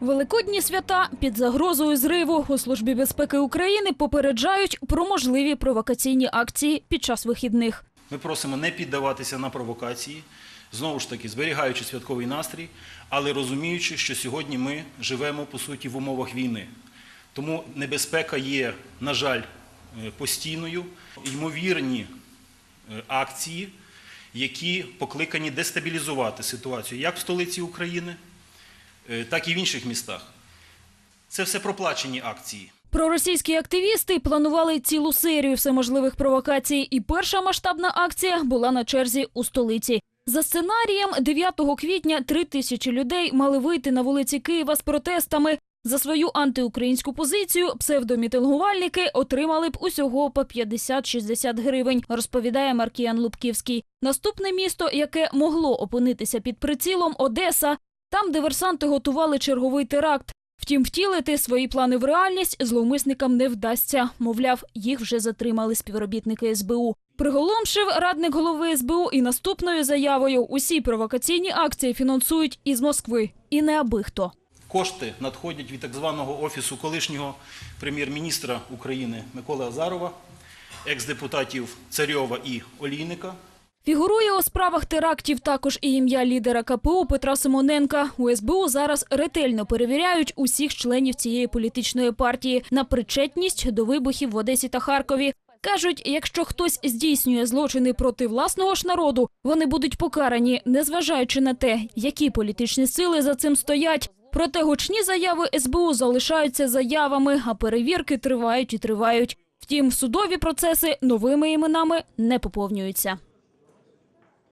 Великодні свята під загрозою зриву у службі безпеки України попереджають про можливі провокаційні акції під час вихідних. Ми просимо не піддаватися на провокації, знову ж таки зберігаючи святковий настрій, але розуміючи, що сьогодні ми живемо по суті в умовах війни. Тому небезпека є, на жаль, е, постійною. Ймовірні е, акції, які покликані дестабілізувати ситуацію як в столиці України, так і в інших містах. Це все проплачені акції. Проросійські активісти планували цілу серію всеможливих провокацій, і перша масштабна акція була на черзі у столиці. За сценарієм, 9 квітня три тисячі людей мали вийти на вулиці Києва з протестами. За свою антиукраїнську позицію псевдомітингувальники отримали б усього по 50-60 гривень, розповідає Маркіян Лубківський. Наступне місто, яке могло опинитися під прицілом Одеса, там диверсанти готували черговий теракт. Втім, втілити свої плани в реальність зловмисникам не вдасться. Мовляв, їх вже затримали співробітники СБУ. Приголомшив радник голови СБУ і наступною заявою: усі провокаційні акції фінансують із Москви. І не аби хто. Кошти надходять від так званого офісу колишнього прем'єр-міністра України Миколи Азарова, екс-депутатів Царьова і Олійника. Фігурує у справах терактів також і ім'я лідера КПУ Петра Симоненка. У СБУ зараз ретельно перевіряють усіх членів цієї політичної партії на причетність до вибухів в Одесі та Харкові. Кажуть, якщо хтось здійснює злочини проти власного ж народу, вони будуть покарані, незважаючи на те, які політичні сили за цим стоять. Проте гучні заяви СБУ залишаються заявами, а перевірки тривають і тривають. Втім, судові процеси новими іменами не поповнюються.